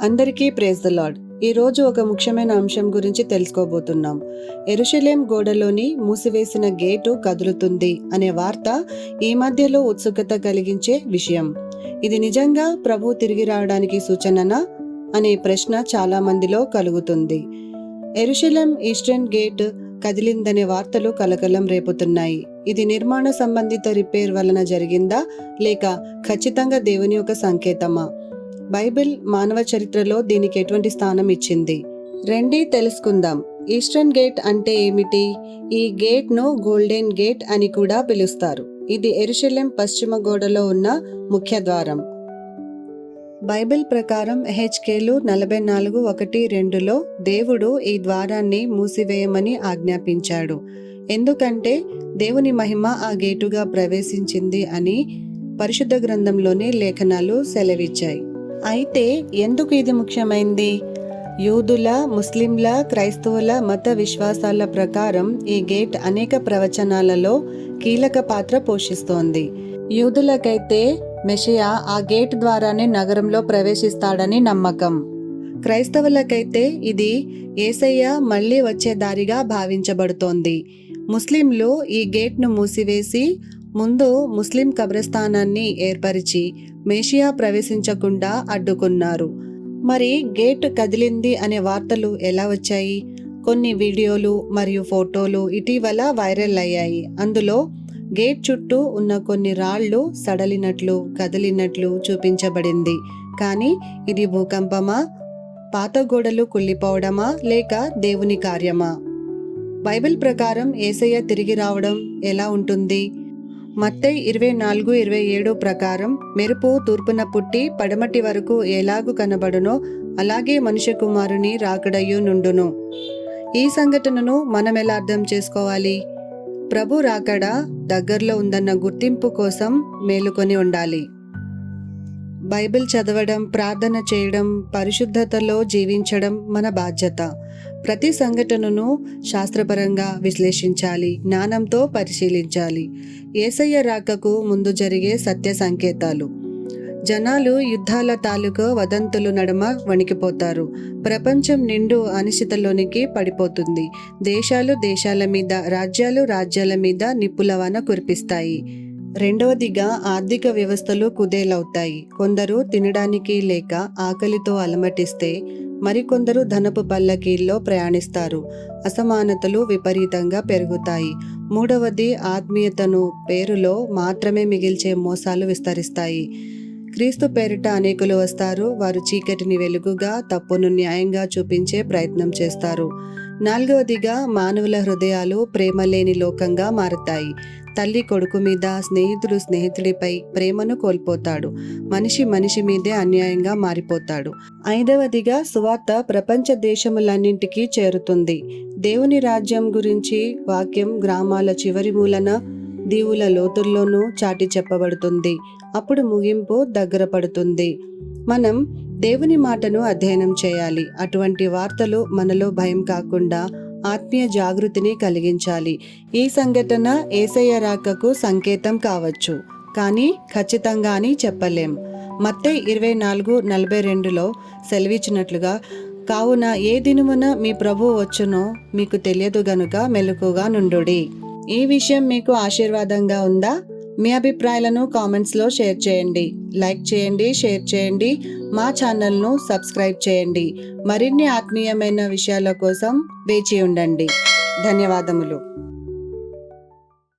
అందరికీ praise the lord ఈ రోజు ఒక ముఖ్యమైన అంశం గురించి తెలుసుకోబోతున్నాం. ఎరుషలేం గోడలోని మూసివేసిన గేటు కదులుతుంది అనే వార్త ఈ మధ్యలో ఉత్సుకత కలిగించే విషయం. ఇది నిజంగా ప్రభు తిరిగి రావడానికి సూచననా? అనే ప్రశ్న చాలా మందిలో కలుగుతుంది. ఎరుషలేం ఈస్టర్న్ గేట్ కదిలిందనే వార్తలు కలకలం రేపుతున్నాయి. ఇది నిర్మాణ సంబంధిత రిపేర్ వలన జరిగిందా? లేక ఖచ్చితంగా దేవుని యొక్క సంకేతమా? బైబిల్ మానవ చరిత్రలో దీనికి ఎటువంటి స్థానం ఇచ్చింది? రెండీ తెలుసుకుందాం. ఈస్టర్న్ గేట్ అంటే ఏమిటి? ఈ గేట్ను గోల్డెన్ గేట్ అని కూడా పిలుస్తారు. ఇది ఎరుషలేం పశ్చిమ గోడలో ఉన్న ముఖ్య ద్వారం. బైబిల్ ప్రకారం హెచ్కేలు నలభై నాలుగు ఒకటి రెండులో దేవుడు ఈ ద్వారాన్ని మూసివేయమని ఆజ్ఞాపించాడు. ఎందుకంటే దేవుని మహిమ ఆ గేటుగా ప్రవేశించింది అని పరిశుద్ధ గ్రంథంలోని లేఖనాలు సెలవిచ్చాయి. అయితే ఎందుకు ఇది ముఖ్యమైంది? యూదుల ముస్లింల క్రైస్తవుల మత విశ్వాసాల ప్రకారం ఈ గేట్ అనేక ప్రవచనాలలో కీలక పాత్ర పోషిస్తోంది. యూదులకైతే మెషియా ఆ గేట్ ద్వారానే నగరంలో ప్రవేశిస్తాడని నమ్మకం. క్రైస్తవులకైతే ఇది ఏసయ్య మళ్ళీ వచ్చే దారిగా భావించబడుతోంది. ముస్లింలు ఈ గేట్ను మూసివేసి ముందు ముస్లిం కబ్రస్థానాన్ని ఏర్పరిచి మేషియా ప్రవేశించకుండా అడ్డుకున్నారు. మరి గేట్ కదిలింది అనే వార్తలు ఎలా వచ్చాయి? కొన్ని వీడియోలు మరియు ఫోటోలు ఇటీవల వైరల్ అయ్యాయి. అందులో గేట్ చుట్టూ ఉన్న కొన్ని రాళ్ళు సడలినట్లు కదిలినట్లు చూపించబడింది. కానీ ఇది భూకంపమా? పాత గోడలు కుళ్ళిపోవడమా? లేక దేవుని కార్యమా? బైబిల్ ప్రకారం ఏసయ్య తిరిగి రావడం ఎలా ఉంటుంది? మత్తై ఇరవై నాలుగు ఇరవై ఏడు ప్రకారం మెరుపు తూర్పున పుట్టి పడమటి వరకు ఎలాగు కనబడునో అలాగే మనుష్య కుమారుని రాకడయ్యు నుండును. ఈ సంఘటనను మనం ఎలా అర్థం చేసుకోవాలి? ప్రభు రాకడ దగ్గరలో ఉందన్న గుర్తింపు కోసం మేలుకొని ఉండాలి. బైబిల్ చదవడం ప్రార్థన చేయడం పరిశుద్ధతలో జీవించడం మన బాధ్యత. ప్రతి సంఘటనను శాస్త్రపరంగా విశ్లేషించాలి జ్ఞానంతో పరిశీలించాలి. ఏసయ్య రాకకు ముందు జరిగే సత్య సంకేతాలు. జనాలు యుద్ధాల తాలూకు వదంతులు నడుమ వణికిపోతారు. ప్రపంచం నిండు అనిశ్చితలోనికి పడిపోతుంది. దేశాలు దేశాల మీద రాజ్యాలు రాజ్యాల మీద నిప్పులవాన కురిపిస్తాయి. రెండవదిగా ఆర్థిక వ్యవస్థలు కుదేలవుతాయి. కొందరు తినడానికి లేక ఆకలితో అలమటిస్తే మరికొందరు ధనపు పల్లకీల్లో ప్రయాణిస్తారు. అసమానతలు విపరీతంగా పెరుగుతాయి. మూడవది ఆత్మీయతను పేరులో మాత్రమే మిగిల్చే మోసాలు విస్తరిస్తాయి. క్రీస్తు పేరిట అనేకులు వస్తారు. వారు చీకటిని వెలుగుగా తప్పును న్యాయంగా చూపించే ప్రయత్నం చేస్తారు. నాలుగవదిగా మానవుల హృదయాలు ప్రేమ లేని లోకంగా మారతాయి. తల్లి కొడుకు మీద స్నేహితుడు స్నేహితుడిపై ప్రేమను కోల్పోతాడు. మనిషి మనిషి మీదే అన్యాయంగా మారిపోతాడు. ఐదవదిగా సువార్త ప్రపంచ దేశములన్నింటికీ చేరుతుంది. దేవుని రాజ్యం గురించి వాక్యం గ్రామాల చివరి మూలన దీవుల లోతుల్లోనూ చాటి చెప్పబడుతుంది. అప్పుడు ముగింపు దగ్గర పడుతుంది మనం దేవుని మాటను అధ్యయనం చేయాలి. అటువంటి వార్తలు మనలో భయం కాకుండా ఆత్మీయ జాగృతిని కలిగించాలి. ఈ సంఘటన ఏసయ్య రాకకు సంకేతం కావచ్చు. కానీ ఖచ్చితంగా అని చెప్పలేం. మత్తై ఇరవై నాలుగు నలభై రెండులో సెలవిచ్చినట్లుగా కావున ఏ దినమున మీ ప్రభు వచ్చునో మీకు తెలియదు గనుక మెలకుగా నుండుడి. ఈ విషయం మీకు ఆశీర్వాదంగా ఉందా? మీ అభిప్రాయాలను కామెంట్స్లో షేర్ చేయండి. లైక్ చేయండి షేర్ చేయండి మా ఛానల్ను సబ్స్క్రైబ్ చేయండి. మరిన్ని ఆత్మీయమైన విషయాల కోసం వేచి ఉండండి. ధన్యవాదములు.